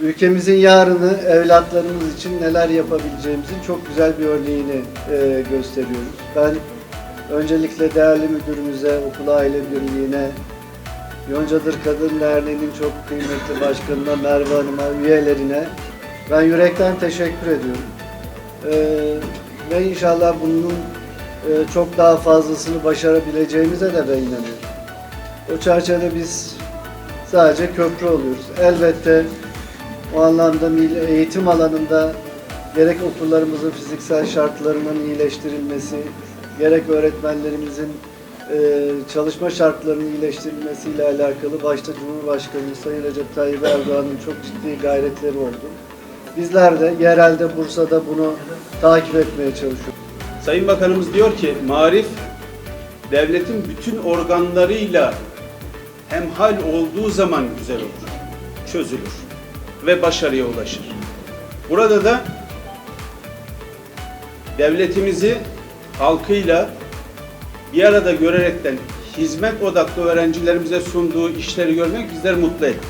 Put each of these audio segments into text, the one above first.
ülkemizin yarını evlatlarımız için neler yapabileceğimizin çok güzel bir örneğini e, gösteriyoruz. Ben öncelikle değerli müdürümüze, okul aile birliğine, Yoncadır Kadın Derneği'nin çok kıymetli başkanına, Merve Hanım'a, üyelerine ben yürekten teşekkür ediyorum. E, ve inşallah bunun e, çok daha fazlasını başarabileceğimize de ben inanıyorum. O çerçevede biz sadece köprü oluyoruz. Elbette o anlamda eğitim alanında gerek okullarımızın fiziksel şartlarının iyileştirilmesi, gerek öğretmenlerimizin e, çalışma şartlarının iyileştirilmesiyle alakalı başta Cumhurbaşkanımız Sayın Recep Tayyip Erdoğan'ın çok ciddi gayretleri oldu. Bizler de yerelde Bursa'da bunu takip etmeye çalışıyoruz. Sayın Bakanımız diyor ki marif devletin bütün organlarıyla hemhal olduğu zaman güzel olur, çözülür ve başarıya ulaşır. Burada da devletimizi halkıyla bir arada görerekten hizmet odaklı öğrencilerimize sunduğu işleri görmek bizleri mutlu etti.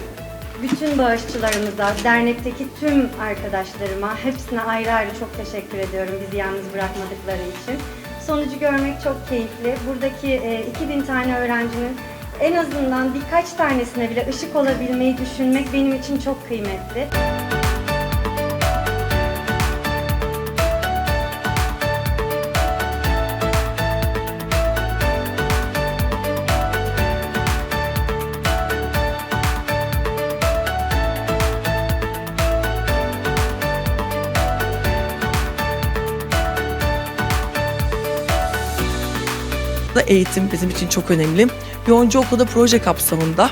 Bütün bağışçılarımıza, dernekteki tüm arkadaşlarıma hepsine ayrı ayrı çok teşekkür ediyorum bizi yalnız bırakmadıkları için. Sonucu görmek çok keyifli. Buradaki e, 2000 tane öğrencinin en azından birkaç tanesine bile ışık olabilmeyi düşünmek benim için çok kıymetli. Da eğitim bizim için çok önemli. Yoğuncu okulda proje kapsamında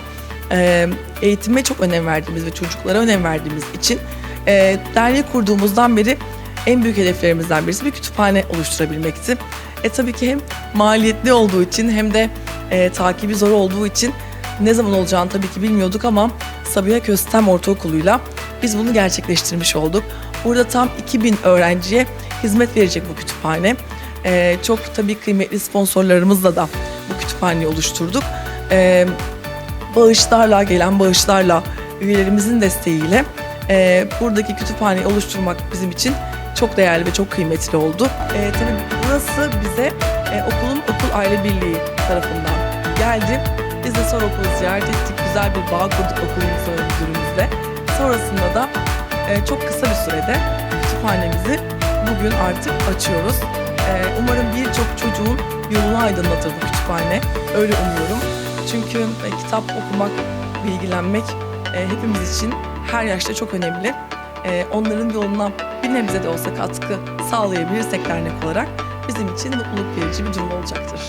e, eğitime çok önem verdiğimiz ve çocuklara önem verdiğimiz için e, derneği kurduğumuzdan beri en büyük hedeflerimizden birisi bir kütüphane oluşturabilmekti. E tabii ki hem maliyetli olduğu için hem de e, takibi zor olduğu için ne zaman olacağını tabii ki bilmiyorduk ama Sabiha Köstem Ortaokulu'yla biz bunu gerçekleştirmiş olduk. Burada tam 2000 öğrenciye hizmet verecek bu kütüphane. Ee, çok tabii kıymetli sponsorlarımızla da bu kütüphaneyi oluşturduk. Ee, bağışlarla, gelen bağışlarla, üyelerimizin desteğiyle e, buradaki kütüphaneyi oluşturmak bizim için çok değerli ve çok kıymetli oldu. Ee, tabii burası bize e, okulun okul aile birliği tarafından geldi. Biz de sonra okulu ziyaret ettik. Güzel bir bağ kurduk okulumuzla müdürümüzle. Sonrasında da e, çok kısa bir sürede kütüphanemizi bugün artık açıyoruz. Ee, umarım birçok çocuğun yolunu aydınlatır bu kütüphane. Öyle umuyorum. Çünkü e, kitap okumak, bilgilenmek e, hepimiz için her yaşta çok önemli. E, onların yoluna bir nebze de olsa katkı sağlayabilirsek dernek olarak bizim için mutluluk verici bir durum olacaktır.